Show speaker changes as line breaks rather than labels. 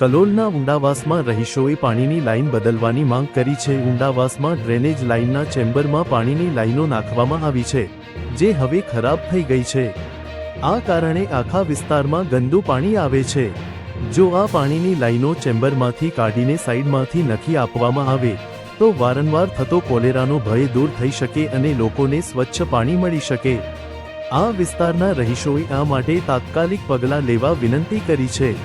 કલોલના ઊંડાવાસમાં રહીશોએ પાણીની લાઇન બદલવાની માંગ કરી છે. ઊંડાવાસમાં ડ્રેનેજ લાઇનના ચેમ્બરમાં પાણીની લાઈનો નાખવામાં આવી છે, જે હવે ખરાબ થઈ ગઈ છે. આ કારણે આખા વિસ્તારમાં ગંદુ પાણી આવે છે. જો આ પાણીની લાઈનો ચેમ્બરમાંથી કાઢીને સાઈડમાંથી નખી આપવામાં આવે, તો વારંવાર થતો કોલેરાનો ભય દૂર થઈ શકે અને લોકોને સ્વચ્છ પાણી મળી શકે. આ વિસ્તારના રહીશોએ આ માટે તાત્કાલિક પગલાં લેવા વિનંતી કરી છે.